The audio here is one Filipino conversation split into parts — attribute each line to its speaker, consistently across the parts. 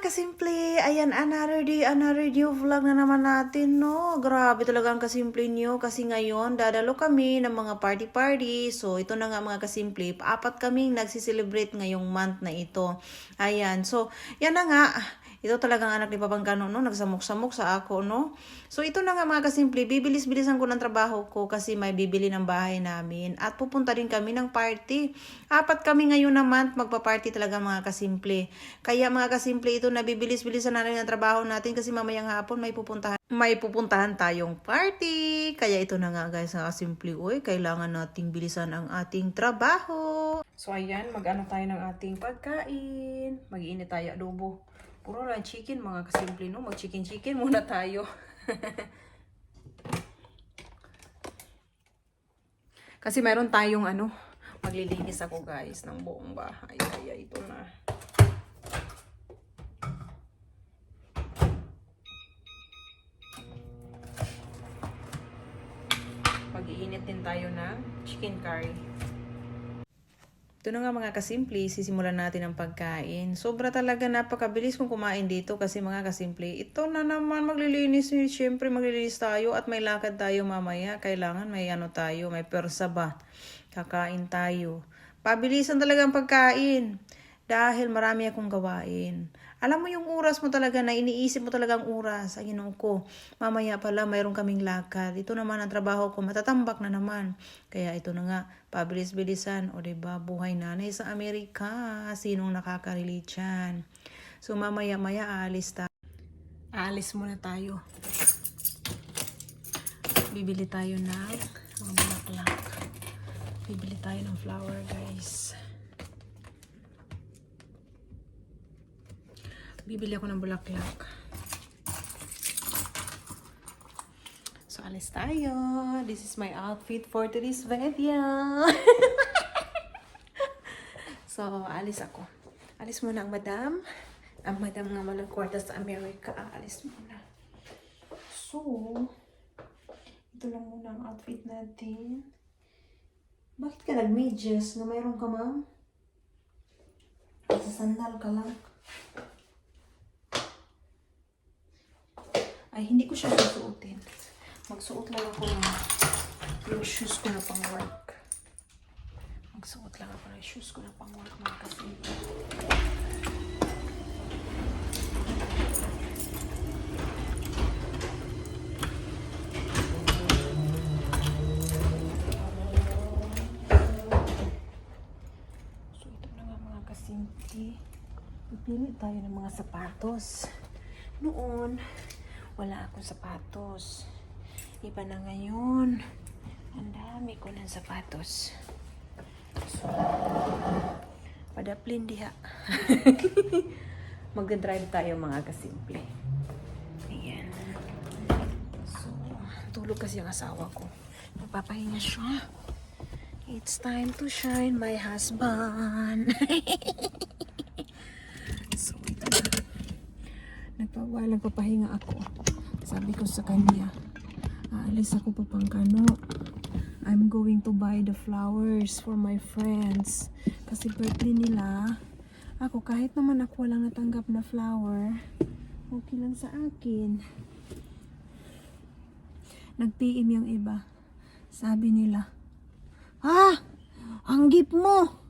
Speaker 1: kasimple, ayan another day, another of vlog na naman natin, no? Grabe talaga ang kasimple nyo kasi ngayon dadalo kami ng mga party-party. So ito na nga mga kasimple, apat kaming nagsiselebrate ngayong month na ito. Ayan, so yan na nga. Ito talagang anak ni Papangkano, no? Nagsamok-samok sa ako, no? So, ito na nga mga kasimple, bibilis-bilisan ko ng trabaho ko kasi may bibili ng bahay namin. At pupunta din kami ng party. Apat kami ngayon na month, magpa-party talaga mga kasimple. Kaya mga kasimple, ito na bibilis-bilisan na rin ang trabaho natin kasi mamayang hapon may pupuntahan may pupuntahan tayong party. Kaya ito na nga guys, mga kasimple, uy, kailangan nating bilisan ang ating trabaho. So ayan, mag-ano tayo ng ating pagkain. Mag-iinit tayo adobo. Puro lang chicken mga kasimple, no? Mag-chicken-chicken muna tayo. Kasi meron tayong ano, maglilinis ako guys ng buong bahay. Kaya ito na. Mag-iinit din tayo ng chicken curry. Ito na nga mga kasimple, sisimulan natin ang pagkain. Sobra talaga napakabilis kung kumain dito kasi mga kasimple, ito na naman maglilinis. eh. Siyempre maglilinis tayo at may lakad tayo mamaya. Kailangan may ano tayo, may persa ba. Kakain tayo. Pabilisan talaga ang pagkain. Dahil marami akong gawain. Alam mo yung oras mo talaga na iniisip mo talaga ang oras. Ay, ginoo ko. Mamaya pala mayroon kaming lakad. Ito naman ang trabaho ko. Matatambak na naman. Kaya ito na nga, pabilis-bilisan. O diba, buhay nanay sa Amerika. Sinong nakaka-relate yan? So mamaya-maya aalis tayo. Aalis muna tayo. Bibili tayo ng mga bulaklak. Bibili tayo ng flower, guys. Bibili ako ng bulaklak. So, alis tayo. This is my outfit for today's video. so, alis ako. Alis muna ang madam. Ang madam nga malang kwarta sa Amerika. Alis muna. So, ito lang muna ang outfit natin. Bakit ka nag-medyas na mayroon ka, ma'am? Sa sandal ka lang. Ay, hindi ko siya susuotin. Magsuot lang ako ng yung shoes ko na pang work. Magsuot lang ako ng shoes ko na pang work mga kasi. Pipili tayo ng mga sapatos. Noon, wala akong sapatos. Iba na ngayon. Ang dami ko ng sapatos. So, padaplin diha. Mag-drive tayo mga kasimple. Ayan. So, tulog kasi ang asawa ko. Magpapahinga siya. It's time to shine, my husband. so, ito na. Nagpawa, nagpapahinga ako. Sabi ko sa kanya, aalis ako papangkano. I'm going to buy the flowers for my friends. Kasi birthday nila. Ako, kahit naman ako walang natanggap na flower, okay lang sa akin. Nag-PM yung iba. Sabi nila, Ah! Ang gift mo!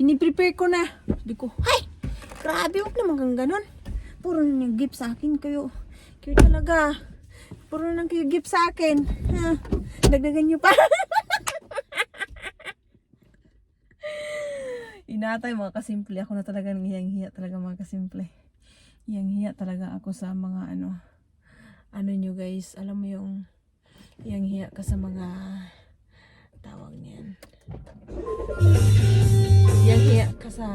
Speaker 1: Piniprepare ko na. Sabi ko, Hay! Grabe, huwag naman kang ganon. Puro na yung gift sa akin kayo. Kayo talaga. Puro na kayo gift sa akin. Ha? Dagdagan nyo pa. Inatay mga kasimple. Ako na talaga hiyang-hiya talaga mga kasimple. Hiyang-hiya talaga ako sa mga ano. Ano nyo guys. Alam mo yung hiyang-hiya ka sa mga tawag niyan. Hiyang-hiya ka sa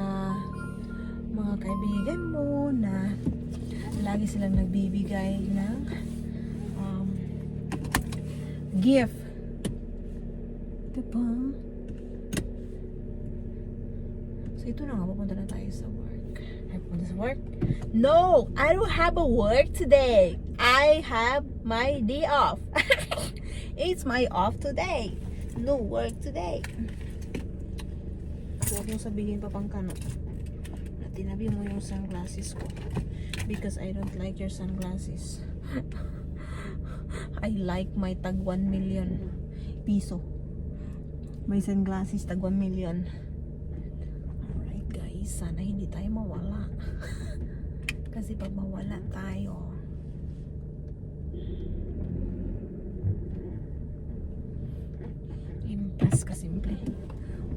Speaker 1: mga kaibigan mo na lagi silang nagbibigay ng um, gift. Diba? So, ito na nga, pupunta na tayo sa work. Ay, pupunta sa work? No! I don't have a work today. I have my day off. It's my off today. No work today. Huwag mong sabihin pa pang kano. Na tinabi mo yung sunglasses ko. Because I don't like your sunglasses. I like my tag 1 million piso. May sunglasses tag 1 million. Alright guys, sana hindi tayo mawala. Kasi pag mawala tayo, impas ka simple.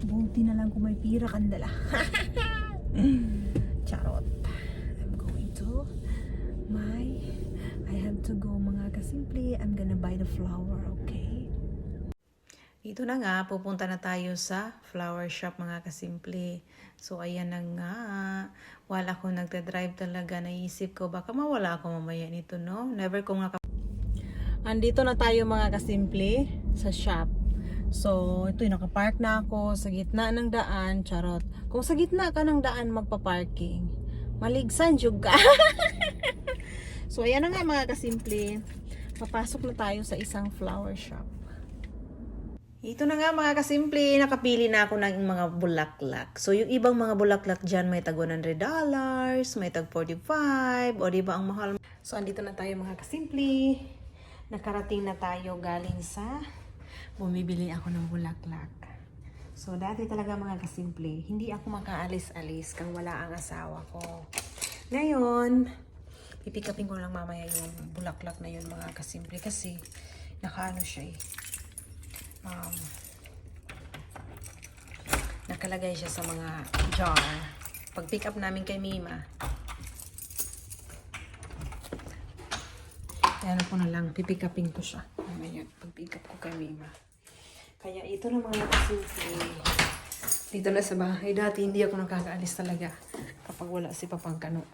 Speaker 1: Buti na lang kung may pira kang dala. Charot. I'm going to my I have to go mga kasimple. I'm gonna buy the flower, okay? Ito na nga, pupunta na tayo sa flower shop mga kasimple. So, ayan na nga. Wala ako nagda-drive talaga. Naisip ko, baka mawala ako mamaya nito, no? Never kong naka... Andito na tayo mga kasimple sa shop. So, ito yung nakapark na ako sa gitna ng daan. Charot. Kung sa gitna ka ng daan magpa-parking, maligsan jud ka. so, ayan na nga mga kasimple. Papasok na tayo sa isang flower shop. Ito na nga mga kasimple, nakapili na ako ng mga bulaklak. So yung ibang mga bulaklak dyan may tag $100, may tag 45, o di ba ang mahal. So andito na tayo mga kasimple. Nakarating na tayo galing sa bumibili ako ng bulaklak. So dati talaga mga kasimple, hindi ako makaalis-alis kang wala ang asawa ko. Ngayon, pipikapin ko lang mamaya yung bulaklak na yun mga kasimple kasi nakaano siya eh um, nakalagay siya sa mga jar. Pag pick up namin kay Mima, kaya na ko na lang, pipick upin ko siya. Mamaya, pag pick up ko kay Mima. Kaya ito na mga kasimple. Dito na sa bahay. Dati hindi ako nakakaalis talaga kapag wala si Papang Kano.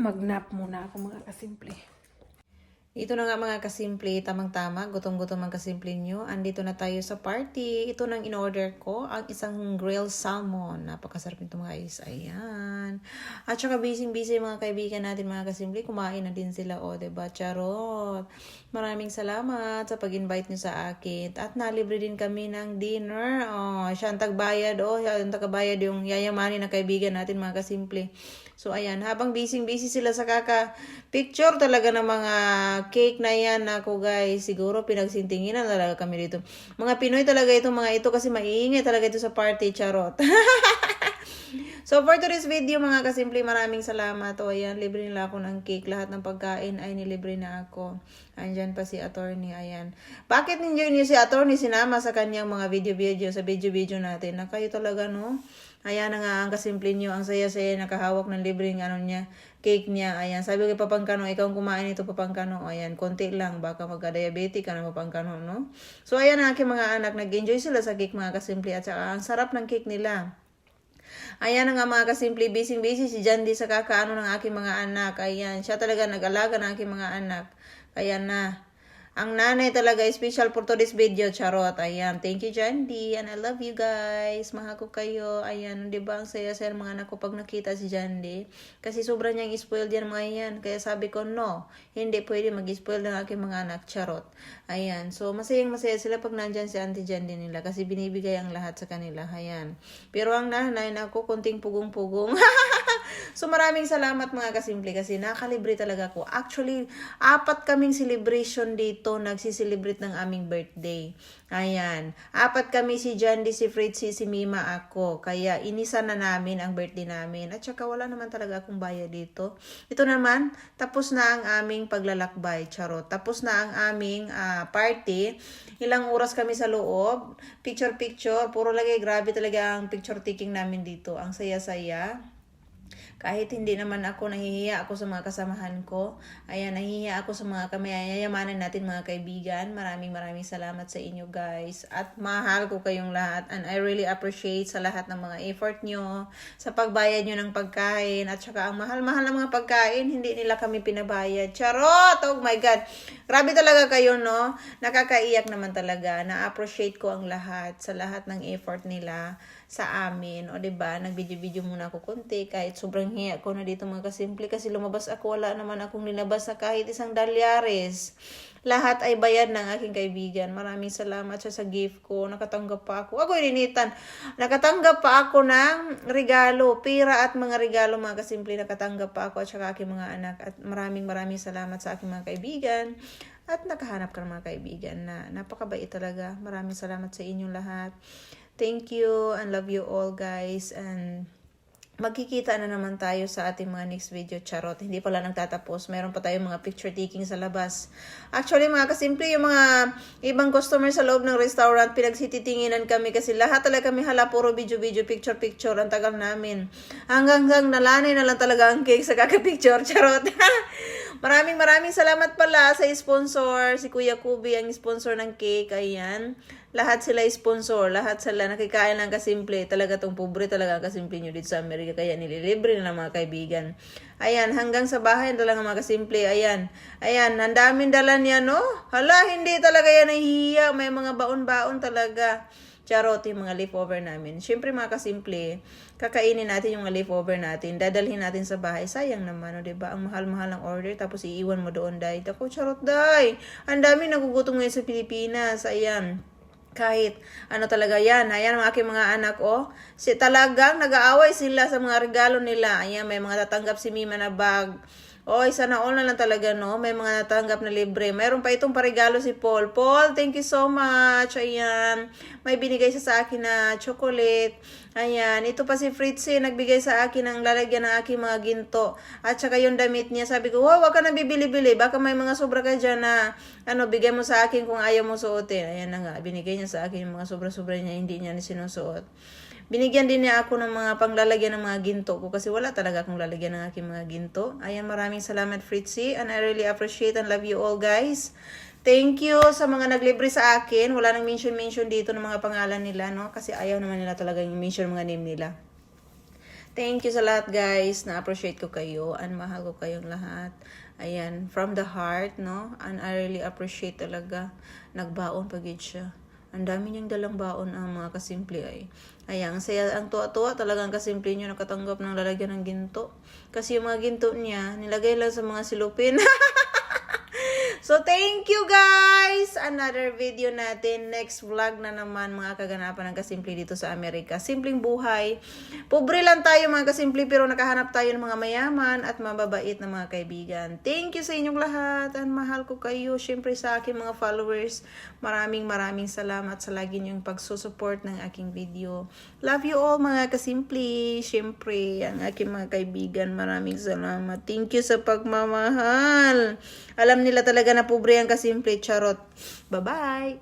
Speaker 1: Magnap muna ako mga kasimple. Ito na nga mga kasimple, tamang-tama, gutom-gutom ang kasimple nyo. Andito na tayo sa party. Ito nang in-order ko, ang isang grilled salmon. Napakasarap nito mga guys. Ayan. At saka busy-busy mga kaibigan natin mga kasimple. Kumain na din sila, o, oh, diba? Charot. Maraming salamat sa pag-invite nyo sa akin. At nalibre din kami ng dinner. Oh, siya ang tagbayad. Oh, siya ang tagabayad yung yayamanin na kaibigan natin mga kasimple. So, ayan, habang busy-busy sila sa kaka-picture talaga ng mga cake na yan ako guys. Siguro pinagsintinginan talaga kami dito. Mga Pinoy talaga itong mga ito kasi maiingay talaga ito sa party, charot. so, for today's video mga kasimple, maraming salamat. O, ayan, libre nila ako ng cake. Lahat ng pagkain ay nilibre na ako. Andyan pa si attorney, ayan. Bakit ninyo niyo si attorney sinama sa kanyang mga video-video, sa video-video natin? Na kayo talaga, no? Ayan na nga ang kasimple nyo, ang saya-saya nakahawak ng libreng ano niya, cake niya. Ayan, sabi ko papangkano, ikaw ang kumain ito papangkano. Ayan, konti lang, baka magka-diabetic ka na papangkano, no? So ayan ang aking mga anak, nag-enjoy sila sa cake mga kasimple at saka ang sarap ng cake nila. Ayan na nga mga kasimple, busy-busy si Jandy sa kakaano ng aking mga anak. Ayan, siya talaga nag-alaga ng aking mga anak. Kaya na, ang nanay talaga, special for today's video, charot. Ayan, thank you, Jandy. And I love you guys. Mahal ko kayo. Ayan, di ba ang saya-saya ng mga anak ko pag nakita si Jandy? Kasi sobrang niyang spoiled yan mga yan. Kaya sabi ko, no, hindi pwede mag-spoil ng aking mga anak, charot. Ayan, so masayang masaya sila pag nandyan si Auntie Jandy nila kasi binibigay ang lahat sa kanila. Ayan. Pero ang nanay na ako, kunting pugong-pugong. so maraming salamat mga kasimple kasi nakalibre talaga ako. Actually, apat kaming celebration dito nagsiselebrate ng aming birthday. Ayan. Apat kami si Jandy, si Fritzy, si Mima, ako. Kaya inisa na namin ang birthday namin. At saka wala naman talaga akong bayad dito. Ito naman, tapos na ang aming paglalakbay. Charot. Tapos na ang aming uh, party. Ilang oras kami sa loob. Picture-picture. Puro lagay. Grabe talaga ang picture taking namin dito. Ang saya-saya. Kahit hindi naman ako nahihiya ako sa mga kasamahan ko. Ayan, nahihiya ako sa mga kamayayamanan natin mga kaibigan. Maraming maraming salamat sa inyo guys. At mahal ko kayong lahat. And I really appreciate sa lahat ng mga effort nyo. Sa pagbayad nyo ng pagkain. At saka ang mahal-mahal ng mga pagkain, hindi nila kami pinabayad. Charot! Oh my God! Grabe talaga kayo, no? Nakakaiyak naman talaga. Na-appreciate ko ang lahat sa lahat ng effort nila sa amin. O, ba Nag-video-video muna ako konti kahit sobrang hiya ko na dito mga kasimple kasi lumabas ako. Wala naman akong linabas na kahit isang dalyares. Lahat ay bayad ng aking kaibigan. Maraming salamat siya sa gift ko. Nakatanggap pa ako. Ako ininitan. Nakatanggap pa ako ng regalo. Pira at mga regalo mga kasimple. Nakatanggap pa ako at saka aking mga anak. At maraming maraming salamat sa aking mga kaibigan. At nakahanap ka ng mga kaibigan na napakabait talaga. Maraming salamat sa inyong lahat. Thank you and love you all guys. And magkikita na naman tayo sa ating mga next video. Charot, hindi pala nagtatapos. Meron pa tayong mga picture taking sa labas. Actually, mga kasimple, yung mga ibang customer sa loob ng restaurant, pinagsititinginan kami kasi lahat talaga kami hala, puro video-video, picture-picture. Ang tagal namin. Hanggang hanggang nalanay na lang talaga ang cake sa kaka-picture. Charot. maraming maraming salamat pala sa sponsor. Si Kuya Kubi ang sponsor ng cake. Ayan. Lahat sila sponsor, lahat sila nakikain lang kasimple. Talaga tong pobre talaga kasimple nyo dito sa Amerika. Kaya nililibre na ng mga kaibigan. Ayan, hanggang sa bahay talaga mga kasimple. Ayan, ayan, ang daming dala niya, no? Hala, hindi talaga yan nahihiya. May mga baon-baon talaga. Charot yung mga leftover namin. Siyempre mga kasimple, kakainin natin yung mga leftover natin. Dadalhin natin sa bahay. Sayang naman, no, 'di ba? Ang mahal-mahal ng order tapos iiwan mo doon, dai. Ako, charot, dai. Ang dami nagugutom ngayon sa Pilipinas. Ayan kahit ano talaga yan. Ayan mga aking mga anak, oh. Si, talagang nag-aaway sila sa mga regalo nila. Ayan, may mga tatanggap si Mima na bag. Oy, sana all na lang talaga, no? May mga natanggap na libre. Mayroon pa itong parigalo si Paul. Paul, thank you so much. Ayan. May binigay siya sa akin na chocolate. Ayan. Ito pa si Fritzy, nagbigay sa akin ng lalagyan ng aking mga ginto. At saka yung damit niya. Sabi ko, wow, wag ka na bibili-bili. Baka may mga sobra ka dyan na, ano, bigay mo sa akin kung ayaw mo suotin. Ayan na nga. Binigay niya sa akin yung mga sobra-sobra niya. Hindi niya ni sinusuot. Binigyan din niya ako ng mga panglalagyan ng mga ginto ko kasi wala talaga akong lalagyan ng aking mga ginto. Ayan, maraming salamat Fritzy and I really appreciate and love you all guys. Thank you sa mga naglibre sa akin. Wala nang mention-mention dito ng mga pangalan nila, no? Kasi ayaw naman nila talaga yung mention mga name nila. Thank you sa lahat guys. Na-appreciate ko kayo and mahal ko kayong lahat. Ayan, from the heart, no? And I really appreciate talaga. Nagbaon pagid siya. Ang dami niyang dalang baon ang mga kasimple ay. Ayan, ang saya, ang tuwa-tuwa talagang kasimple niyo nakatanggap ng lalagyan ng ginto. Kasi yung mga ginto niya, nilagay lang sa mga silupin. So, thank you guys! Another video natin. Next vlog na naman mga kaganapan ng kasimple dito sa Amerika. Simpleng buhay. Pobre lang tayo mga kasimple pero nakahanap tayo ng mga mayaman at mababait na mga kaibigan. Thank you sa inyong lahat. And mahal ko kayo. Siyempre sa aking mga followers. Maraming maraming salamat sa lagi niyong pagsusupport ng aking video. Love you all mga kasimple. Siyempre, ang aking mga kaibigan. Maraming salamat. Thank you sa pagmamahal. Alam nila talaga na pobre ang kasimple. Charot. Bye-bye!